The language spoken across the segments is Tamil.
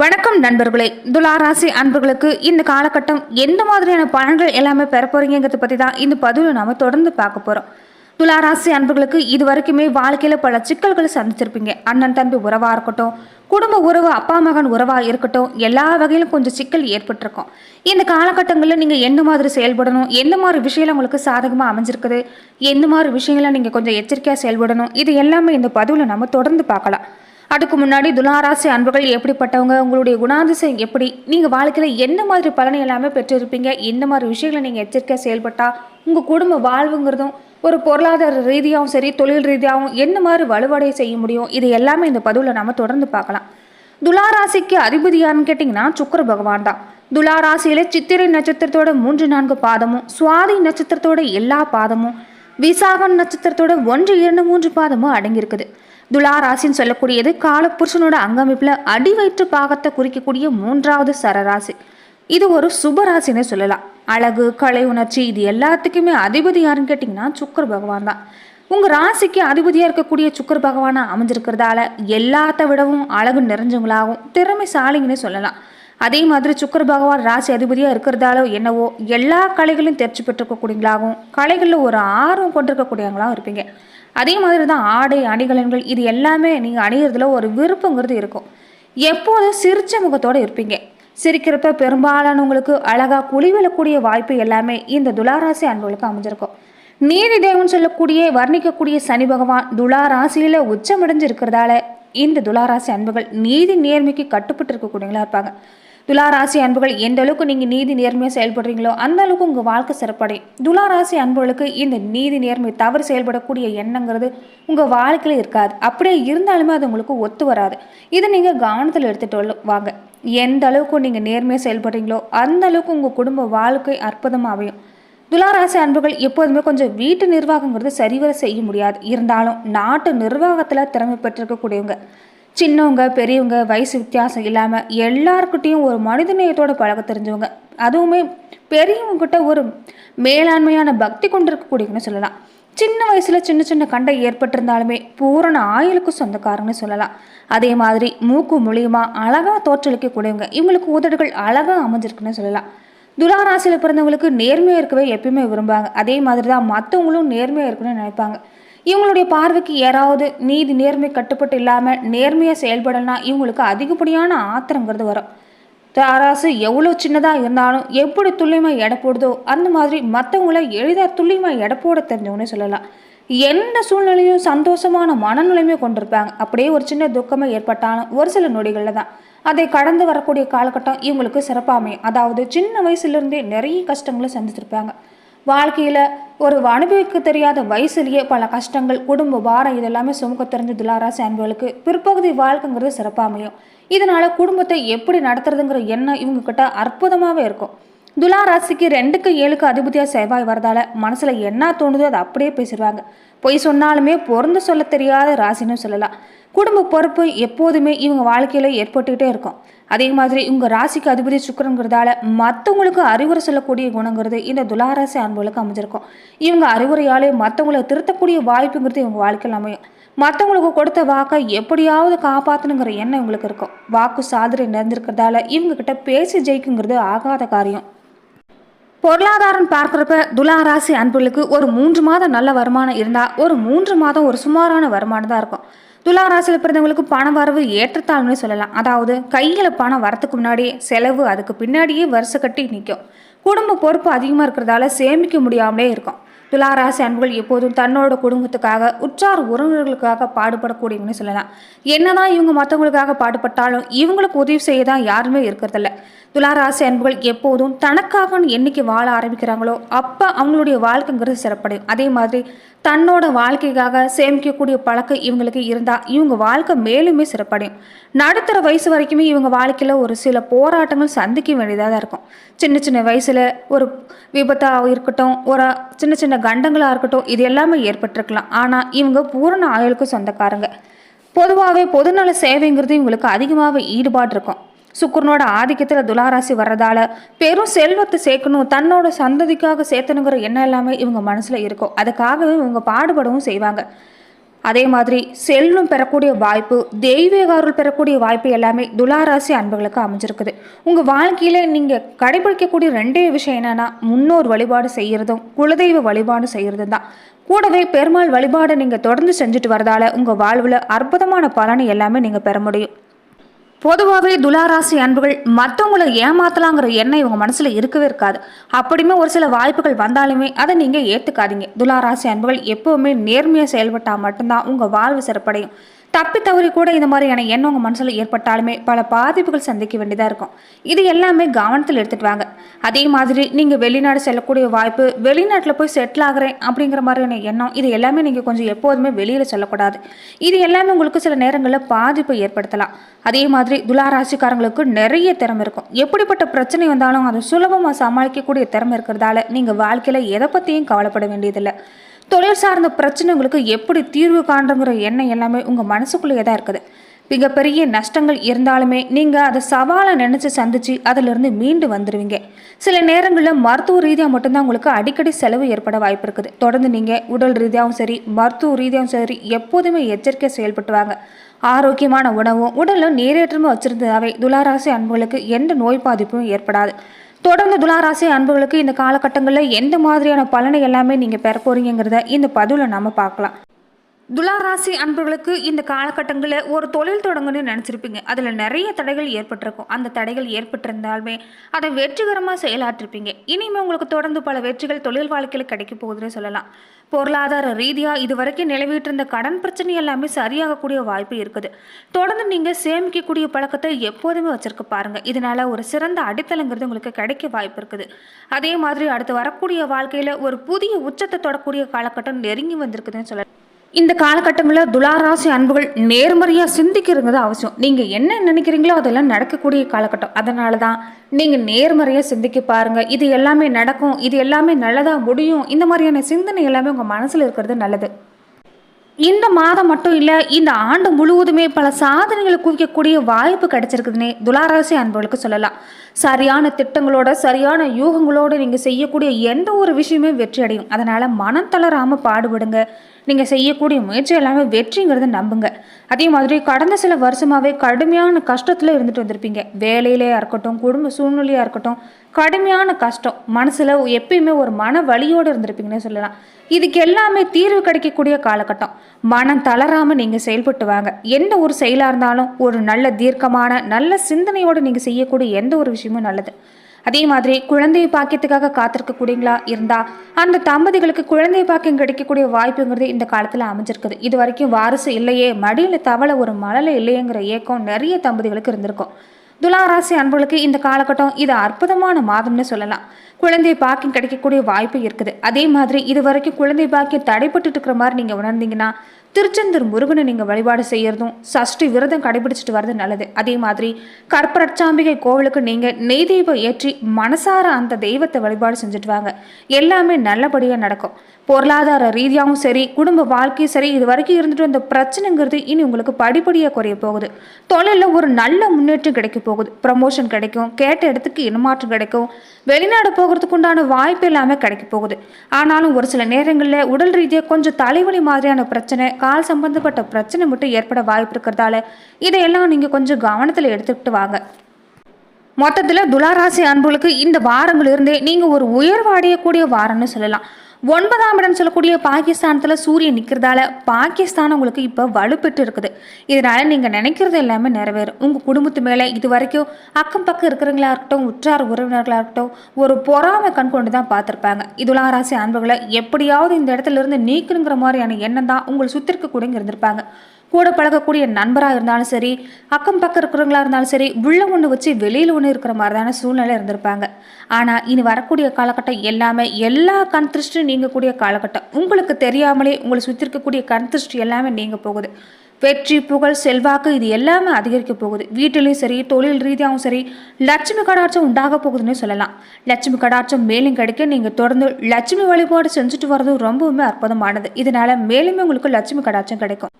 வணக்கம் நண்பர்களே. துளாராசி அன்பர்களுக்கு இந்த காலகட்டம் எந்த மாதிரியான பலன்கள் எல்லாமே பெற போறீங்கிறத பற்றி தான் இந்த பதிவில் நாம தொடர்ந்து பார்க்க போகிறோம் துளாராசி அன்பர்களுக்கு இது வரைக்குமே வாழ்க்கையில் பல சிக்கல்களை சந்திச்சிருப்பீங்க. அண்ணன் தம்பி உறவாக இருக்கட்டும் குடும்ப உறவு அப்பா மகன் உறவாக இருக்கட்டும் எல்லா வகையிலும் கொஞ்சம் சிக்கல் ஏற்பட்டிருக்கும். இந்த காலகட்டங்களில் நீங்கள் எந்த மாதிரி செயல்படணும் எந்த மாதிரி விஷயங்கள் உங்களுக்கு சாதகமாக அமைஞ்சிருக்குது எந்த மாதிரி விஷயங்களை நீங்கள் கொஞ்சம் எச்சரிக்கையாக செயல்படணும் இது எல்லாமே இந்த பதிவில் நம்ம தொடர்ந்து பார்க்கலாம். அதுக்கு முன்னாடி துலாராசி அன்புகள் எப்படிப்பட்டவங்க உங்களுடைய குணாதிசயம் எப்படி? நீங்கள் வாழ்க்கையில் என்ன மாதிரி பலனை எல்லாமே பெற்றிருப்பீங்க? எந்த மாதிரி விஷயங்களை நீங்கள் எச்சரிக்கையாக செயல்பட்டால் உங்கள் குடும்ப வாழ்வுங்கிறதும் ஒரு பொருளாதார ரீதியாகவும் சரி தொழில் ரீதியாகவும் என்ன மாதிரி வலுவடைய செய்ய முடியும்? இது எல்லாமே இந்த பதிவில் நம்ம தொடர்ந்து பார்க்கலாம். துலாராசிக்கு அதிபதி யாருன்னு கேட்டிங்கன்னா சுக்கர பகவான் தான். துலாராசியில் சித்திரை நட்சத்திரத்தோட மூன்று நான்கு பாதமும் சுவாதி நட்சத்திரத்தோட எல்லா பாதமும் விசாகன் நட்சத்திரத்தோட ஒன்று இரண்டு மூன்று பாதமும் அடங்கியிருக்குது. துலா ராசின்னு சொல்லக்கூடியது காலப்புருஷனோட அங்கமைப்பில் அடி வயிற்று பாகத்தை குறிக்கக்கூடிய மூன்றாவது சரராசி. இது ஒரு சுபராசின்னு சொல்லலாம். அழகு கலை உணர்ச்சி இது எல்லாத்துக்குமே அதிபதி யாருன்னு கேட்டிங்கன்னா சுக்கர் பகவான் தான். உங்கள் ராசிக்கு அதிபதியாக இருக்கக்கூடிய சுக்கர் பகவானாக அமைஞ்சிருக்கிறதால எல்லாத்த விடவும் அழகு நிறைஞ்சவங்களாகவும் திறமைசாலிங்கன்னு சொல்லலாம். அதே மாதிரி சுக்கர பகவான் ராசி அதிபதியாக இருக்கிறதாலோ என்னவோ எல்லா கலைகளையும் தெரிச்சு பெற்றிருக்கக்கூடியவங்களாகவும் கலைகளில் ஒரு ஆர்வம் கொண்டிருக்கக்கூடியவங்களாகவும் இருப்பீங்க. அதே மாதிரி தான் ஆடை அணிகலன்கள் இது எல்லாமே நீங்கள் அணிகிறதுல ஒரு விருப்பங்கிறது இருக்கும். எப்போதும் சிரிச்ச முகத்தோடு இருப்பீங்க. சிரிக்கிறப்ப பெரும்பாலானவங்களுக்கு அழகாக குளிவிழக்கூடிய வாய்ப்பு எல்லாமே இந்த துளாராசி அன்புகளுக்கு அமைஞ்சிருக்கும். நீதி தேவன் சொல்லக்கூடிய வர்ணிக்கக்கூடிய சனி பகவான் துளாராசியில் உச்சமடைஞ்சு இருக்கிறதால இந்த துளாராசி அன்புகள் நீதி நேர்மைக்கு கட்டுப்பட்டு இருக்கக்கூடியவங்களா இருப்பாங்க. துளாராசி அன்புகள் எந்த அளவுக்கு நீங்கள் நீதி நேர்மையாக செயல்படுறீங்களோ அந்த அளவுக்கு உங்கள் வாழ்க்கை சிறப்படையும் துளாராசி அன்புகளுக்கு இந்த நீதி நேர்மை தவறு செயல்படக்கூடிய எண்ணங்கிறது உங்கள் வாழ்க்கையில் இருக்காது. அப்படியே இருந்தாலுமே அது உங்களுக்கு ஒத்து வராது. இதை நீங்கள் கவனத்தில் எடுத்துகிட்டு வாங்க. எந்த அளவுக்கு நீங்கள் நேர்மையாக செயல்படுறீங்களோ அந்த அளவுக்கு உங்கள் குடும்ப வாழ்க்கை அற்புதமாக அமையும். துளாராசி அன்புகள் எப்போதுமே கொஞ்சம் வீட்டு நிர்வாகங்கிறது சரிவர செய்ய முடியாது. இருந்தாலும் நாட்டு நிர்வாகத்தில் திறமை பெற்றிருக்கக்கூடியவங்க. சின்னவங்க பெரியவங்க வயசு வித்தியாசம் இல்லாமல் எல்லாருக்கிட்டேயும் ஒரு மனிதநேயத்தோட பழக தெரிஞ்சவங்க. அதுவுமே பெரியவங்ககிட்ட ஒரு மேலாண்மையான பக்தி கொண்டிருக்கக்கூடியவங்கன்னு சொல்லலாம். சின்ன வயசில் சின்ன சின்ன கண்டை ஏற்பட்டிருந்தாலுமே பூரண ஆயுளுக்கு சொந்தக்காரங்கன்னு சொல்லலாம். அதே மாதிரி மூக்கு மூலியமாக அழகாக தோற்றளிக்கக்கூடியவங்க இவங்களுக்கு உதடுகள் அழகாக அமைஞ்சிருக்குன்னு சொல்லலாம். துலாராசியில் பிறந்தவங்களுக்கு நேர்மையாக இருக்கவே எப்பயுமே விரும்பாங்க அதே மாதிரி தான் மற்றவங்களும் நேர்மையாக இருக்குன்னு நினைப்பாங்க. இவங்களுடைய பார்வைக்கு யாராவது நீதி நேர்மை கட்டுப்பட்டு இல்லாமல் நேர்மையாக செயல்படலனா இவங்களுக்கு அதிகப்படியான ஆத்திரங்கிறது வரும். தாராசு எவ்வளோ சின்னதாக இருந்தாலும் எப்படி துல்லியமாக எடை போடுதோ அந்த மாதிரி மற்றவங்கள எளிதாக துல்லியமாக எடை போட தெரிஞ்சவனே சொல்லலாம். எந்த சூழ்நிலையும் சந்தோஷமான மனநிலையுமே கொண்டிருப்பாங்க. அப்படியே ஒரு சின்ன துக்கமாக ஏற்பட்டாலும் ஒரு சில நொடிகளில் தான். அதை கடந்து வரக்கூடிய காலகட்டம் இவங்களுக்கு சிறப்பாக அதாவது சின்ன வயசுலேருந்தே நிறைய கஷ்டங்களை சந்திச்சிருப்பாங்க வாழ்க்கையில் ஒரு அனுபவிக்க தெரியாத வயசுலேயே பல கஷ்டங்கள் குடும்ப பாரம் இதெல்லாமே சுமக்க தெரிஞ்ச துளாராசி அன்புகளுக்கு பிற்பகுதி வாழ்க்கைங்கிறது சிறப்பாக அமையும் இதனால் குடும்பத்தை எப்படி நடத்துறதுங்கிற எண்ணம் இவங்க கிட்ட அற்புதமாகவே இருக்கும். துலா ராசிக்கு ரெண்டுக்கு ஏழுக்கு அதிபதியாக செவ்வாய் வரதால மனசில் என்ன தோணுதோ அதை அப்படியே பேசிடுவாங்க. பொய் சொன்னாலுமே பொருந்து சொல்ல தெரியாத ராசின்னு சொல்லலாம். குடும்ப பொறுப்பு எப்போதுமே இவங்க வாழ்க்கையில் ஏற்பட்டுக்கிட்டே இருக்கும். அதே மாதிரி இவங்க ராசிக்கு அதிபதி சுக்கரங்கிறதால மற்றவங்களுக்கு அறிவுரை சொல்லக்கூடிய குணங்கிறது இந்த துலாராசி அன்புகளுக்கு அமைஞ்சிருக்கும். இவங்க அறிவுரையாலே மற்றவங்களை திருத்தக்கூடிய வாய்ப்புங்கிறது இவங்க வாழ்க்கையில் அமையும். மற்றவங்களுக்கு கொடுத்த வாக்கை எப்படியாவது காப்பாற்றணுங்கிற எண்ணம் இவங்களுக்கு இருக்கும். வாக்கு சாதனை நிறைஞ்சிருக்கிறதால இவங்க கிட்ட பேசி ஜெயிக்குங்கிறது ஆகாத காரியம். பொருளாதாரம் பார்க்குறப்ப துலாராசி அன்புகளுக்கு ஒரு மூன்று மாதம் நல்ல வருமானம் இருந்தால் ஒரு மூன்று மாதம் ஒரு சுமாரான வருமானம் தான் இருக்கும். துலா ராசியில் பிறந்தவங்களுக்கு பண வரவு ஏற்றத்தாழ்வுன்னு சொல்லலாம். அதாவது கையில் பணம் வரத்துக்கு முன்னாடியே செலவு அதுக்கு பின்னாடியே வருஷ கட்டி நிற்கும் குடும்ப பொறுப்பு அதிகமாக இருக்கிறதால சேமிக்க முடியாமலே இருக்கும். துளாராசி அன்புகள் எப்போதும் தன்னோட குடும்பத்துக்காக உற்றார் உறவினர்களுக்காக பாடுபடக்கூடியவங்கன்னு சொல்லலாம். என்னதான் இவங்க மற்றவங்களுக்காக பாடுபட்டாலும் இவங்களுக்கு உதவி செய்ய தான் யாருமே இருக்கிறதில்ல. துளாராசி அன்புகள் எப்போதும் தனக்காக என்னைக்கு வாழ ஆரம்பிக்கிறாங்களோ அப்போ அவங்களுடைய வாழ்க்கைங்கிறது சிறப்படையும். அதே மாதிரி தன்னோட வாழ்க்கைக்காக சேமிக்கக்கூடிய பழக்கம் இவங்களுக்கு இருந்தால் இவங்க வாழ்க்கை மேலுமே சிறப்படையும். நடுத்தர வயசு வரைக்குமே இவங்க வாழ்க்கையில் ஒரு சில போராட்டங்கள் சந்திக்க வேண்டியதாக தான் இருக்கும். சின்ன சின்ன வயசில் ஒரு விபத்தாக இருக்கட்டும் ஒரு சின்ன சின்ன கண்டங்களாக இருக்கட்டும் இது எல்லாமே ஏற்பட்டிருக்கலாம். ஆனால் இவங்க பூரண ஆயுளுக்கு சொந்தக்காரங்க. பொதுவாகவே பொதுநல சேவைங்கிறது இவங்களுக்கு அதிகமாகவே ஈடுபாடு இருக்கும். சுக்கரனோட ஆதிக்கத்தில் துலாராசி வர்றதால பெரும் செல்வத்தை சேர்க்கணும் தன்னோட சந்ததிக்காக சேர்த்தணுங்கிற எண்ணம் எல்லாமே இவங்க மனசில் இருக்கும். அதுக்காகவே இவங்க பாடுபடவும் செய்வாங்க. அதே மாதிரி செல்வம் பெறக்கூடிய வாய்ப்பு தெய்வீக அருள் பெறக்கூடிய வாய்ப்பு எல்லாமே துலாராசி அன்பர்களுக்கு அமைஞ்சிருக்குது. உங்கள் வாழ்க்கையில் நீங்கள் கடைபிடிக்கக்கூடிய ரெண்டே விஷயம் என்னென்னா முன்னோர் வழிபாடு செய்கிறதும் குலதெய்வ வழிபாடு செய்கிறதும் தான் கூடவே பெருமாள் வழிபாடை நீங்கள் தொடர்ந்து செஞ்சுட்டு வரதால உங்கள் வாழ்வில் அற்புதமான பலனை எல்லாமே நீங்கள் பெற முடியும். பொதுவாகவே துலாராசி அன்புகள் மற்றவங்களை ஏமாத்தலாங்கிற எண்ணம் இவங்க மனசில் இருக்கவே இருக்காது. அப்படியுமே ஒரு சில வாய்ப்புகள் வந்தாலுமே அதை நீங்கள் ஏற்றுக்காதீங்க துலாராசி அன்புகள் எப்போவுமே நேர்மையாக செயல்பட்டால் மட்டும்தான் உங்கள் வாழ்வு சிறப்படையும். தப்பி தவறி கூட இந்த மாதிரியான எண்ணம் உங்கள் மனசில் ஏற்பட்டாலுமே பல பாதிப்புகள் சந்திக்க வேண்டியதாக இருக்கும். இது எல்லாமே கவனத்தில் எடுத்துகிட்டு வாங்க. அதே மாதிரி நீங்கள் வெளிநாடு செல்லக்கூடிய வாய்ப்பு வெளிநாட்டில் போய் செட்டில் ஆகிறேன் அப்படிங்கிற மாதிரியான எண்ணம் இது எல்லாமே நீங்கள் கொஞ்சம் எப்போதுமே வெளியில் சொல்லக்கூடாது. இது எல்லாமே உங்களுக்கு சில நேரங்களில் பாதிப்பை ஏற்படுத்தலாம். அதே மாதிரி துளாராசிக்காரங்களுக்கு நிறைய திறமை இருக்கும். எப்படிப்பட்ட பிரச்சனை வந்தாலும் அதை சுலபமாக சமாளிக்கக்கூடிய திறமை இருக்கிறதால நீங்கள் வாழ்க்கையில் எதை பற்றியும் கவலைப்பட வேண்டியதில்லை. தொழில் சார்ந்த பிரச்சனைகளுக்கு எப்படி தீர்வு காண்றங்கிற எண்ணம் எல்லாமே உங்கள் மனசுக்குள்ளேயே தான் இருக்குது. மிகப்பெரிய நஷ்டங்கள் இருந்தாலுமே நீங்கள் அதை சவாலை நினச்சி சந்திச்சு அதிலிருந்து மீண்டு வந்துடுவீங்க சில நேரங்களில் மருத்துவ ரீதியாக மட்டும்தான் உங்களுக்கு அடிக்கடி செலவு ஏற்பட வாய்ப்பு இருக்குது. தொடர்ந்து நீங்கள் உடல் ரீதியாகவும் சரி மருத்துவ ரீதியாகவும் சரி எப்போதுமே எச்சரிக்கை செயல்பட்டு வாங்க. ஆரோக்கியமான உணவும் உடலும் நீரேற்றமும் வச்சிருந்ததாவே துளாராசி அன்புகளுக்கு எந்த நோய் பாதிப்பும் ஏற்படாது. தொடர்ந்து துளாராசி அன்புகளுக்கு இந்த காலகட்டங்களில் எந்த மாதிரியான பலனை எல்லாமே நீங்கள் பெற போகிறீங்கிறத இந்த பதிவில் நம்ம பார்க்கலாம். துளாராசி அன்பர்களுக்கு இந்த காலகட்டங்களில் ஒரு தொழில் தொடங்கணும்னு நினச்சிருப்பீங்க. அதில் நிறைய தடைகள் ஏற்பட்டிருக்கும். அந்த தடைகள் ஏற்பட்டிருந்தாலுமே அதை வெற்றிகரமாக செயலாற்றிருப்பீங்க. இனிமேல் உங்களுக்கு தொடர்ந்து பல வெற்றிகள் தொழில் வாழ்க்கையில் கிடைக்க போகுதுன்னு சொல்லலாம். பொருளாதார ரீதியாக இது வரைக்கும் நிலவிட்டு கடன் பிரச்சனை எல்லாமே சரியாகக்கூடிய வாய்ப்பு இருக்குது. தொடர்ந்து நீங்கள் சேமிக்கக்கூடிய பழக்கத்தை எப்போதுமே வச்சுருக்க பாருங்கள் இதனால் ஒரு சிறந்த அடித்தளங்கிறது உங்களுக்கு கிடைக்க வாய்ப்பு இருக்குது. அதே மாதிரி அடுத்து வரக்கூடிய வாழ்க்கையில் ஒரு புதிய உச்சத்தை தொடக்கூடிய காலகட்டம் நெருங்கி வந்திருக்குதுன்னு சொல்லலாம். இந்த காலகட்டங்களில் துளாராசி அன்புகள் நேர்மறையாக சிந்திக்கிறதுங்கிறது அவசியம். நீங்கள் என்ன நினைக்கிறீங்களோ அதெல்லாம் நடக்கக்கூடிய காலகட்டம். அதனால தான் நீங்கள் நேர்மறையாக சிந்திக்க பாருங்கள் இது எல்லாமே நடக்கும். இது எல்லாமே நல்லதாக முடியும். இந்த மாதிரியான சிந்தனை எல்லாமே உங்கள் மனசில் இருக்கிறது நல்லது. இந்த மாதம் மட்டும் இல்லை இந்த ஆண்டு முழுவதுமே பல சாதனைகளை குவிக்கக்கூடிய வாய்ப்பு கிடைச்சிருக்குதுன்னே துளாராசி அன்புகளுக்கு சொல்லலாம். சரியான திட்டங்களோட சரியான யூகங்களோடு நீங்கள் செய்யக்கூடிய எந்த ஒரு விஷயமே வெற்றி அடையும். அதனால் மனம் தளராமல் பாடுபடுங்க. நீங்கள் செய்யக்கூடிய முயற்சி எல்லாமே வெற்றிங்கிறத நம்புங்க. அதே மாதிரி கடந்த சில வருஷமாகவே கடுமையான கஷ்டத்தில் இருந்துட்டு வந்திருப்பீங்க. வேலையிலேயே இருக்கட்டும் குடும்ப சூழ்நிலையாக இருக்கட்டும் கடுமையான கஷ்டம். மனசில் எப்பயுமே ஒரு மன வழியோடு இருந்திருப்பீங்கன்னு சொல்லலாம். இதுக்கு எல்லாமே தீர்வு கிடைக்கக்கூடிய காலகட்டம். மனம் தளராமல் நீங்கள் செயல்பட்டு வாங்க. எந்த ஒரு செயலாக இருந்தாலும் ஒரு நல்ல தீர்க்கமான நல்ல சிந்தனையோடு நீங்கள் செய்யக்கூடிய எந்த ஒரு விஷயம் விஷயமும் நல்லது. அதே மாதிரி குழந்தை பாக்கியத்துக்காக காத்திருக்கக்கூடியங்களா இருந்தா அந்த தம்பதிகளுக்கு குழந்தை பாக்கியம் கிடைக்கக்கூடிய வாய்ப்புங்கிறது இந்த காலத்தில் அமைஞ்சிருக்குது. இது வரைக்கும் வாரிசு இல்லையே மடியில் தவளை ஒரு மழலை இல்லையேங்கிற ஏக்கம் நிறைய தம்பதிகளுக்கு இருந்திருக்கும். துளாராசி அன்பர்களுக்கு இந்த காலகட்டம் இது அற்புதமான மாதம்னு சொல்லலாம். குழந்தை பாக்கியம் கிடைக்கக்கூடிய வாய்ப்பு இருக்குது. அதே மாதிரி இது வரைக்கும் குழந்தை பாக்கியம் தடைப்பட்டு இருக்கிற மாதிரி நீங்கள் உணர்ந்தீங்கன்னா திருச்செந்தூர் முருகனை நீங்கள் வழிபாடு செய்கிறதும் சஷ்டி விரதம் கடைபிடிச்சிட்டு வர்றது நல்லது. அதே மாதிரி கற்பரச்சாம்பிகை கோவிலுக்கு நீங்கள் நெய் தெய்வம் ஏற்றி மனசார அந்த தெய்வத்தை வழிபாடு செஞ்சுட்டு வாங்க. எல்லாமே நல்லபடியாக நடக்கும். பொருளாதார ரீதியாகவும் சரி குடும்ப வாழ்க்கையும் சரி இது வரைக்கும் இருந்துட்டு வந்த பிரச்சனைங்கிறது இனி உங்களுக்கு படிப்படியாக குறைய போகுது. தொழிலில் ஒரு நல்ல முன்னேற்றம் கிடைக்க போகுது. ப்ரமோஷன் கிடைக்கும் கேட்ட இடத்துக்கு இடமாற்றம் கிடைக்கும் வெளிநாடு போகிறதுக்கு உண்டான வாய்ப்பு எல்லாமே கிடைக்க போகுது. ஆனாலும் ஒரு சில நேரங்களில் உடல் ரீதியாக கொஞ்சம் தலைவலி மாதிரியான பிரச்சனை கால் சம்பந்தப்பட்ட பிரச்சனை மட்டும் ஏற்பட வாய்ப்பு இருக்கிறதால இதையெல்லாம் நீங்கள் கொஞ்சம் கவனத்தில் எடுத்துக்கிட்டு வாங்க. மொத்தத்தில் துளாராசி அன்புகளுக்கு இந்த வாரங்கள் இருந்தே நீங்கள் ஒரு உயர்வு அடையக்கூடிய வாரம்னு சொல்லலாம். ஒன்பதாம் இடம் சொல்லக்கூடிய பாகிஸ்தானத்தில் சூரியன் நிற்கிறதால பாகிஸ்தான் உங்களுக்கு இப்போ வலுப்பெற்று இருக்குது இதனால் நீங்கள் நினைக்கிறது எல்லாமே நிறைவேறும். உங்கள் குடும்பத்து மேலே இது வரைக்கும் அக்கம் பக்கம் இருக்கிறவங்களா இருக்கட்டும் உற்றார் உறவினர்களாக இருக்கட்டும் ஒரு பொறாமை கண் கொண்டு தான் பார்த்துருப்பாங்க. இதுலாம் ராசி அன்புகளை எப்படியாவது இந்த இடத்துல இருந்து நீக்கணுங்கிற மாதிரியான எண்ணம் தான் உங்களை சுற்றி கூட இருந்திருப்பாங்க. கூட பழகக்கூடிய நண்பராக இருந்தாலும் சரி அக்கம் பக்கம் இருக்கிறவங்களா இருந்தாலும் சரி உள்ள ஒன்று வச்சு வெளியில் ஒன்று இருக்கிற மாதிரியான சூழ்நிலை இருந்திருப்பாங்க. ஆனால் இனி வரக்கூடிய காலகட்டம் எல்லாமே எல்லா கண் திருஷ்டியும் நீங்கக்கூடிய காலகட்டம். உங்களுக்கு தெரியாமலே உங்களை சுற்றி இருக்கக்கூடிய கண் திருஷ்டி எல்லாமே நீங்க போகுது. வெற்றி புகழ் செல்வாக்கு இது எல்லாமே அதிகரிக்க போகுது. வீட்டிலையும் சரி தொழில் ரீதியாகவும் சரி லட்சுமி கடாட்சம் உண்டாக போகுதுன்னு சொல்லலாம். லட்சுமி கடாட்சம் மேலும் கிடைக்க நீங்கள் தொடர்ந்து லட்சுமி வழிபாடு செஞ்சுட்டு வர்றது ரொம்பவுமே அற்புதமானது. இதனால மேலுமே உங்களுக்கு லட்சுமி கடாட்சம் கிடைக்கும்.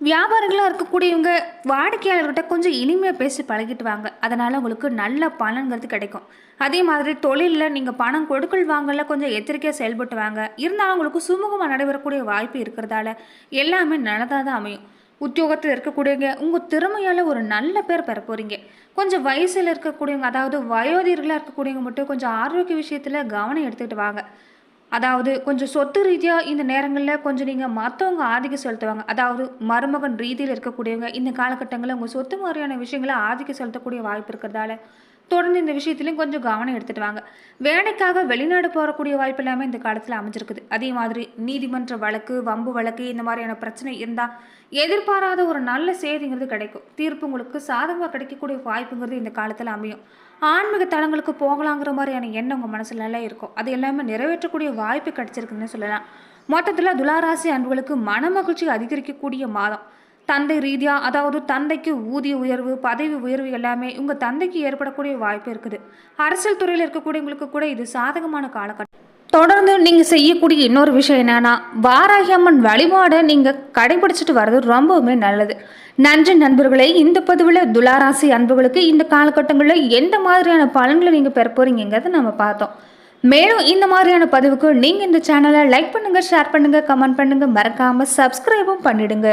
வியாபாரிகளாக இருக்கக்கூடியவங்க வாடிக்கையாளர்கிட்ட கொஞ்சம் இனிமையாக பேசி பழகிட்டு வாங்க அதனால் உங்களுக்கு நல்ல பலன்கிறது கிடைக்கும். அதே மாதிரி தொழிலில் நீங்கள் பணம் கொடுக்கல் வாங்கல கொஞ்சம் எச்சரிக்கையாக செயல்பட்டு வாங்க இருந்தாலும் உங்களுக்கு சுமூகமாக நடைபெறக்கூடிய வாய்ப்பு இருக்கிறதால எல்லாமே நல்லதாக தான் அமையும். உத்தியோகத்தில் இருக்கக்கூடியவங்க உங்கள் திறமையால் ஒரு நல்ல பேர் பெற போகிறீங்க கொஞ்சம் வயசில் இருக்கக்கூடியவங்க அதாவது வயோதிகர்களாக இருக்கக்கூடியவங்க மட்டும் கொஞ்சம் ஆரோக்கிய விஷயத்தில் கவனம் எடுத்துக்கிட்டு வாங்க. அதாவது கொஞ்சம் சொத்து ரீதியாக இந்த நேரங்களில் கொஞ்சம் நீங்கள் மற்றவங்க ஆதிக்கம் செலுத்துவாங்க. அதாவது மருமகன் ரீதியில் இருக்கக்கூடியவங்க இந்த காலகட்டங்களில் உங்கள் சொத்து மாதிரியான விஷயங்களை ஆதிக்கம் செலுத்தக்கூடிய வாய்ப்பு இருக்கிறதால தொடர்ந்து இந்த விஷயத்துலையும் கொஞ்சம் கவனம் எடுத்துட்டு வாங்க. வேலைக்காக வெளிநாடு போகக்கூடிய வாய்ப்பு எல்லாமே இந்த காலத்தில் அமைஞ்சிருக்குது. அதே மாதிரி நீதிமன்ற வழக்கு வம்பு வழக்கு இந்த மாதிரியான பிரச்சனை இருந்தால் எதிர்பாராத ஒரு நல்ல செய்திங்கிறது கிடைக்கும். தீர்ப்பு உங்களுக்கு சாதகமாக கிடைக்கக்கூடிய வாய்ப்புங்கிறது இந்த காலத்தில் அமையும். ஆன்மீக தலங்களுக்கு போகலாங்கிற மாதிரியான எண்ணம் உங்கள் மனசுலலாம் இருக்கும். அது எல்லாமே நிறைவேற்றக்கூடிய வாய்ப்பு கிடைச்சிருக்குன்னு சொல்லலாம். மொத்தத்தில் துளாராசி அன்புகளுக்கு மன மகிழ்ச்சி அதிகரிக்கக்கூடிய மாதம். தந்தை ரீதியாக அதாவது தந்தைக்கு ஊதிய உயர்வு பதவி உயர்வு எல்லாமே உங்கள் தந்தைக்கு ஏற்படக்கூடிய வாய்ப்பு இருக்குது. அரசியல் துறையில் இருக்கக்கூடியவங்களுக்கு கூட இது சாதகமான காலகட்டம். தொடர்ந்து நீங்கள் செய்யக்கூடிய இன்னொரு விஷயம் என்னென்னா வாராகி அம்மன் வழிபாடை நீங்கள் கடைபிடிச்சிட்டு வர்றது ரொம்பவுமே நல்லது. நன்றி நண்பர்களே இந்த பதிவில் துளாராசி அன்புகளுக்கு இந்த காலகட்டங்களில் எந்த மாதிரியான பலன்களை நீங்கள் பெற போகிறீங்கிறத நம்ம பார்த்தோம். மேலும் இந்த மாதிரியான பதிவுக்கு நீங்கள் இந்த சேனலை லைக் பண்ணுங்கள் ஷேர் பண்ணுங்கள் கமெண்ட் பண்ணுங்கள் மறக்காமல் சப்ஸ்கிரைபும் பண்ணிடுங்க.